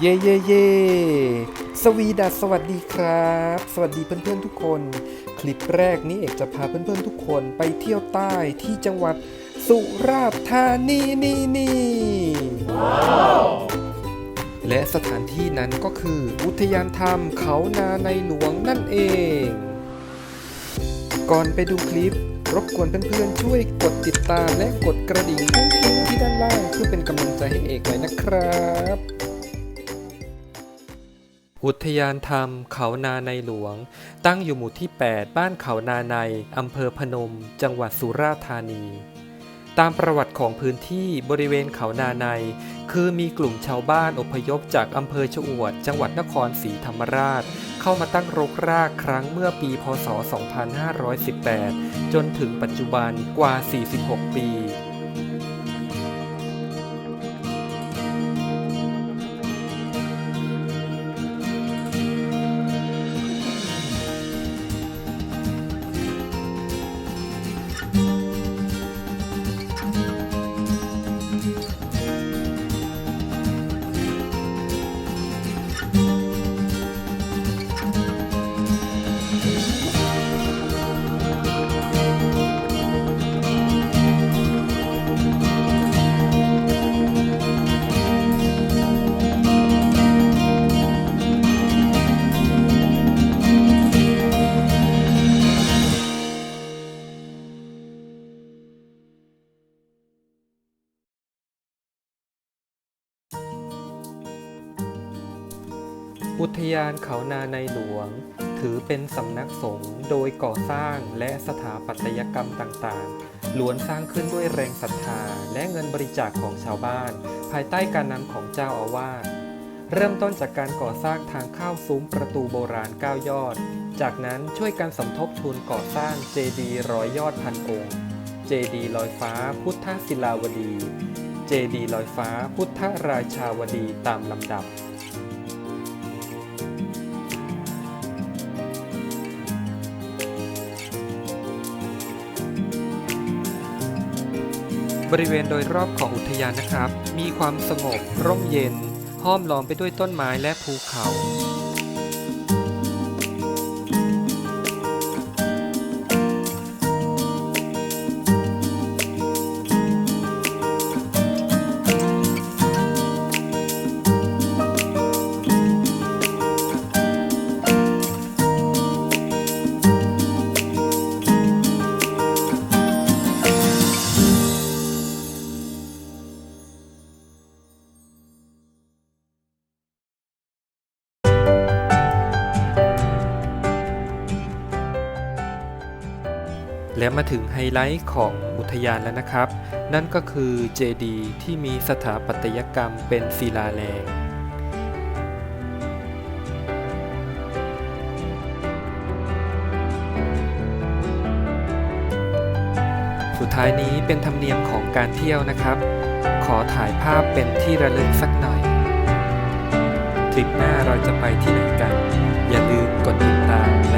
เย่เย่เย่สวีดัสสวัสดีครับ สวัสดีเพื่อนๆทุกคน คลิปแรกนี้เอกจะพาเพื่อนๆทุกคนไปเที่ยวใต้ที่จังหวัดสุราษฎร์ธานีนี่นี่และสถานที่นั้นก็คืออุทยานธรรมเขานาในหลวงนั่นเอง ก่อนไปดูคลิป รบกวนเพื่อนๆช่วยกดติดตามและกดกระดิ่งกุ้งๆที่ด้านล่างเพื่อเป็นกำลังใจให้เอกเลยนะครับ อุทยานธรรม เขานาในหลวง ตั้งอยู่หมู่ที่ 8 บ้านเขานาในอำเภอพนม จังหวัดสุราษฎร์ธานี ตามประวัติของพื้นที่บริเวณเขานาใน คือมีกลุ่มชาวบ้านอพยพจากอำเภอชะอวด จังหวัดนครศรีธรรมราช เข้ามาตั้งรกรากครั้งเมื่อปี พศ 2518 จนถึงปัจจุบันกว่า 46 ปี อุทยานเขานาในหลวง ถือเป็นสำนักสงฆ์โดยก่อสร้างและสถาปัตยกรรมต่างๆ ล้วนสร้างขึ้นด้วยแรงศรัทธาและเงินบริจาคของชาวบ้าน ภายใต้การนำของเจ้าอาวาสเริ่มต้นจากการก่อสร้างทางเข้าซุ้มประตูโบราณ 9 ยอด จากนั้นช่วยกันสมทบทุนก่อสร้างเจดีย์ร้อยยอดพันองค์ เจดีย์ลอยฟ้าพุทธศิลาวดี เจดีย์ลอยฟ้าพุทธราชาวดีตามลำดับ บริเวณโดยรอบของอุทยานนะครับ มีความสงบร่มเย็น ห้อมล้อมไปด้วยต้นไม้และภูเขา และมาถึงไฮไลท์ของอุทยานแล้วนะครับ นั่นก็คือเจดีที่มีสถาปัตยกรรมเป็นศิลาแรงสุดท้ายนี้เป็นธรรมเนียมของการเที่ยวนะครับ ขอถ่ายภาพเป็นที่ระลึกสักหน่อยทริปหน้าเราจะไปที่ไหนกัน อย่าลืมกดติดตามและ